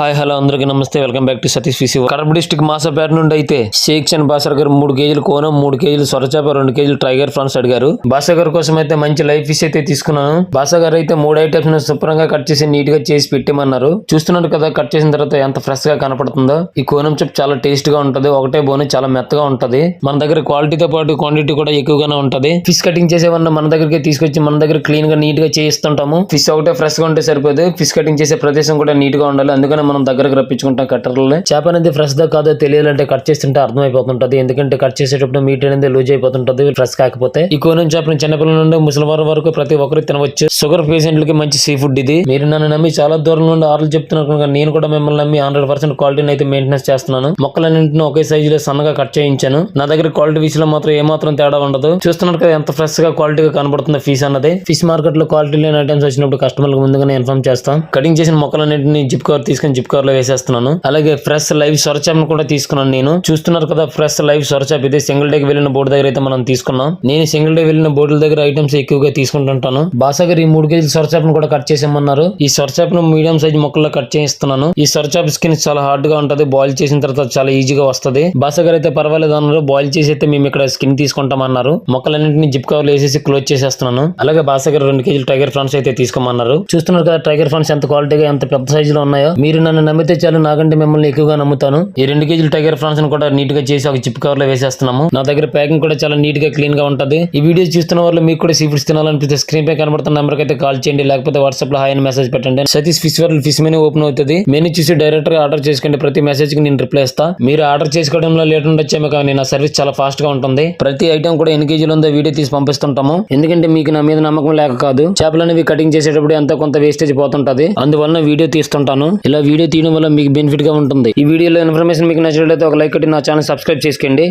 Hi hello అందరికీ నమస్తే. Welcome back to Satish fish Kadapa district Masapeta నుండి అయితే శేక్షన్ అండ్ బాసర్ గారు మూడు కేజీలు కోనం మూడు కేజీలు సొరచాప రెండు కేజీలు టైగర్ ఫ్రాన్స్ అడిగారు. బాసా గారి కోసం అయితే మంచి లైఫ్ ఫిష్ అయితే తీసుకున్నాను. బాసా గారు అయితే మూడు ఐటమ్స్ను శుభ్రంగా కట్ చేసి నీట్గా చేసి పెట్టిమన్నారు. చూస్తున్నారు కదా కట్ చేసిన తర్వాత ఎంత ఫ్రెష్గా కనపడుతుందో. ఈ కోనం చెప్ చాలా టేస్ట్గా ఉంటది. ఒకటే బోన్ చాలా మెత్తగా ఉంటది. మన దగ్గర క్వాలిటీతో పాటు క్వాంటిటీ కూడా ఎక్కువగానే ఉంటది. ఫిష్ కటింగ్ చేసేవన్న మన దగ్గరికి తీసుకొచ్చి మన దగ్గర క్లీన్గా నీట్గా చేయిస్తుంటాము. ఫిష్ ఒకటే ఫ్రెష్గా ఉంటే సరిపోదు. ఫిష్ కటింగ్ చేసే ప్రదేశం కూడా నీట్గా ఉండాలి. అందుకని మనం దగ్గరకు రప్పించుకుంటాం కట్టర్లని. చేప అనేది ఫ్రెష్ దా కాదో తెలియాలంటే కట్ చేస్తుంటే అర్థమైపోతుంటది. ఎందుకంటే కట్ చేసేటప్పుడు మీట్ అనేది లూజ్ అయిపోతుంటది ఫ్రెష్ కాకపోతే. ఈ కోనం చేపను చిన్నపిల్లల నుండి ముసలివారి వరకు ప్రతి ఒక్కరు తినవచ్చు. షుగర్ పేషెంట్లకి మంచి సీ ఫుడ్ ఇది. మీరు నన్ను నమ్మి చాలా దూరం నుండి ఆర్డర్ చెప్తున్నారు నేను కూడా మిమ్మల్ని నమ్మి హండ్రెడ్ పర్సెంట్ క్వాలిటీని అయితే మెయింటెనెన్స్ చేస్తున్నాను. మొక్కలన్నింటిని ఒకే సైజులో సన్నగా కట్ చేయించాను. నా దగ్గర క్వాలిటీ విషయంలో మాత్రం ఏమాత్రం తేడా ఉండదు. చూస్తున్నారు కదా ఎంత ఫ్రెష్గా క్వాలిటీగా కనబడుతుంది ఫీస్ అన్నది. ఫిష్ మార్కెట్లో క్వాలిటీ లేని ఐటమ్స్ వచ్చినప్పుడు కస్టమర్లకు ముందుగానే ఇన్ఫార్మ్ చేస్తాం. కటింగ్ చేసిన మొక్కలన్నింటిని జిప్ కవర్ తీసుకొని జిప్ కార్లో వేసేస్తున్నాను. అలాగే ఫ్రెష్ లైవ్ సొరచాపను కూడా తీసుకున్నాను నేను. చూస్తున్నారు కదా ఫ్రెష్ లైవ్ సొరచాప్ ఇది సింగిల్ డేకి వెళ్ళిన బోర్డు దగ్గర అయితే మనం తీసుకున్నాం. నేను సింగిల్ డే వెళ్ళిన బోర్డుల దగ్గర ఐటమ్స్ ఎక్కువగా తీసుకుంటుంటాను. బాసాగర్ ఈ మూడు కేజీల సొరచాపను కూడా కట్ చేసేయమన్నారు. ఈ సొరచాపను మీడియం సైజ్ ముక్కల్లో కట్ చేయిస్తున్నాను. ఈ సొరచాప్ స్కిన్ చాలా హార్డ్గా ఉంటది బాయిల్ చేసిన తర్వాత చాలా ఈజీగా వస్తది. బాసాగర్ అయితే పర్వాలేదు అన్నారు. బాయిల్ చేసి అయితే మేము ఇక్కడ స్కిన్ తీసుకుంటామన్నారు. మొక్కలన్నింటినీ జిప్ కవర్లు వేసేసి క్లోజ్ చేసేస్తున్నాను. అలాగే బాసాగర్ రెండు కేజీలు టైగర్ ఫ్రాన్స్ అయితే తీసుకోమన్నారు. చూస్తున్నారు కదా టైగర్ ఫ్రాన్స్ ఎంత క్వాలిటీగా ఎంత పెద్ద సైజులో ఉన్నాయో. మీరు నన్ను నమ్మితే చాలు నాకంటే మిమ్మల్ని ఎక్కువగా నమ్ముతాను. ఈ రెండు కేజీలు టైగర్ ఫ్రాన్స్ కూడా నీట్గా చేసి ఒక చిప్ కవర్లో వేసేస్తున్నాము. నా దగ్గర ప్యాకింగ్ కూడా చాలా నీట్గా క్లీన్గా ఉంటది. ఈ వీడియో చూస్తున్న వాళ్ళు మీకు కూడా సీ ఫుడ్స్ తినాలనిపిస్తే స్క్రీన్ పై కనబడుతున్న నెంబర్ అయితే కాల్ చేయండి. లేకపోతే వాట్సాప్లో హాయ్ అని మెసేజ్ పెట్టండి. Satish fish world fish menu open అవుతుంది. మెనూ చూసి డైరెక్ట్గా ఆర్డర్ చేసుకోండి. ప్రతి మెసేజ్కి నేను రిప్లై ఇస్తా. మీరు ఆర్డర్ చేసుకోవడంలో లేట్ ఉండొచ్చేమో కానీ నా సర్వీస్ చాలా ఫాస్ట్గా ఉంటుంది. ప్రతి ఐటమ్ కూడా ఎన్ని కేజీలు ఉందో వీడియో తీసి పంపిస్తుంటాము. ఎందుకంటే మీకు నా మీద నమ్మకం లేక కాదు. చేపలు అనేవి కటింగ్ చేసేటప్పుడు ఎంతో కొంత వేస్టేజ్ పోతుంటది. అందువల్ల వీడియో తీస్తుంటాను. ఇలా వీడియో తీయడం వల్ల మీకు బెనిఫిట్గా ఉంటుంది. ఈ వీడియోలో ఇన్ఫర్మేషన్ మీకు నచ్చినట్లయితే ఒక లైక్ కట్టి నా ఛానల్ సబ్స్క్రైబ్ చేసుకోండి.